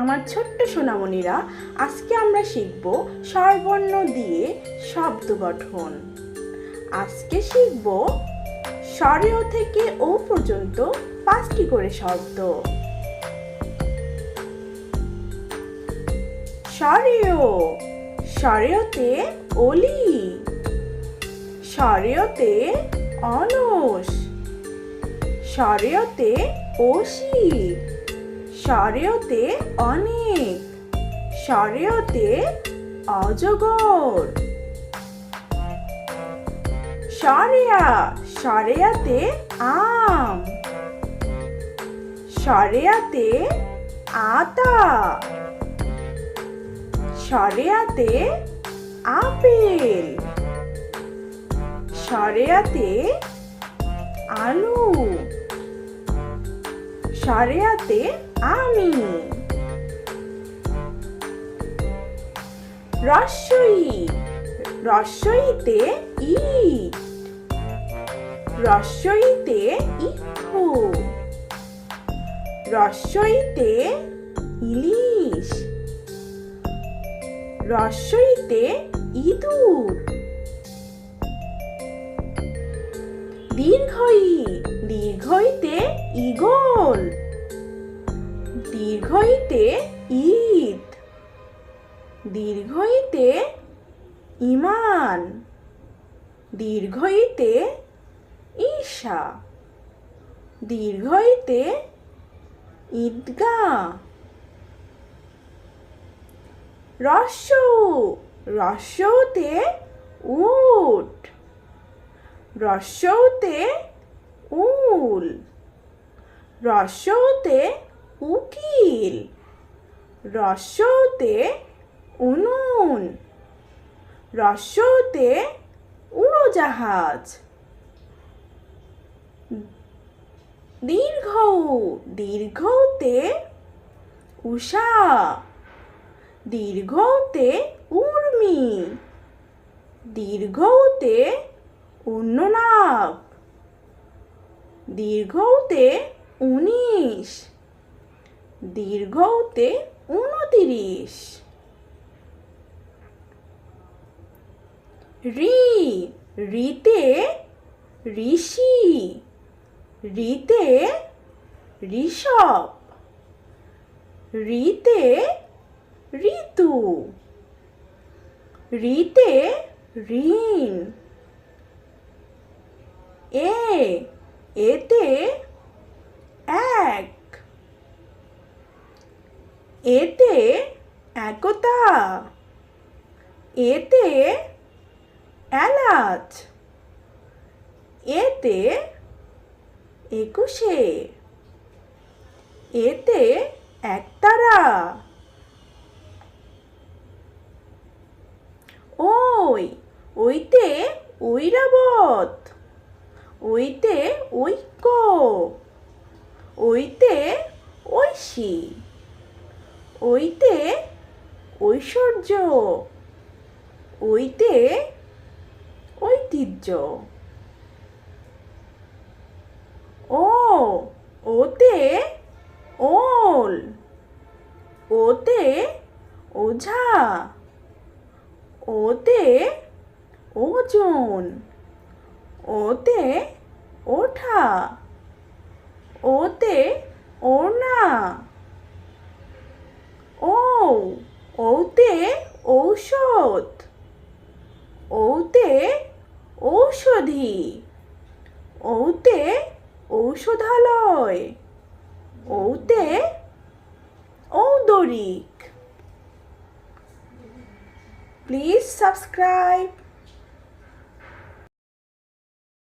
আমার ছোট্ট সোনামণিরা, আজকে আমরা শিখব স্বরবর্ণ দিয়ে শব্দ গঠন। আজকে শিখব স্বরেও থেকে ও পর্যন্ত পাঁচটি করে শব্দ। স্বরেও, স্বরেওতে অলি, স্বরেওতে অলস স্বরেওতে ওসি স্বরেওতে অনেক। স্বরেওতে অজগর। সরেয়া সরেয়াতে আম। সরেয়াতে আতা। সরেয়াতে আপেল। সরেয়াতে আলু। সরেয়াতে আমি। রস্বই রস্বইতে ইট। রস্বইতে ইক্ষু রস্বইতে ইলিশ। রস্বইতে ইঁদুর। দীর্ঘই দীর্ঘইতে ইগল দীর্ঘইতে ঈদ দীর্ঘইতে ইমান দীর্ঘইতে ঈশা দীর্ঘইতে ঈদগাহ। রস্য রস্যতে উট রস্যতে উল। রস্যতে উকিল। রস্যতে উনুন। রস্যতে উড়োজাহাজ। দীর্ঘ দীর্ঘতে উষা। দীর্ঘতে উর্মি। দীর্ঘতে উন্ননাভ দীর্ঘতে উনিশ। দীর্ঘতে উনতিরিশ। রি রিতে ঋষি রিতে ঋষভ রিতে ঋতু রিতে ঋণ। এতে এক। এতে একতা। এতে এলাচ। এতে একুশে। এতে একতারা। ওই ওইতে ঐরাবত। ওইতে ঐক্য, ওইতে ঐশী, ওইতে ঐশ্বর্য, ওইতে ঐতিহ্য। ও, ওতে ওল, ওতে ওঝা, ওতে ওজন। ওতে ওঠা, ওতে ওড়না, ও, ওতে ঔষধ, ওতে ঔষধি, ওতে ঔষধালয়, ওতে ঔদরিক প্লিজ সাবস্ক্রাইব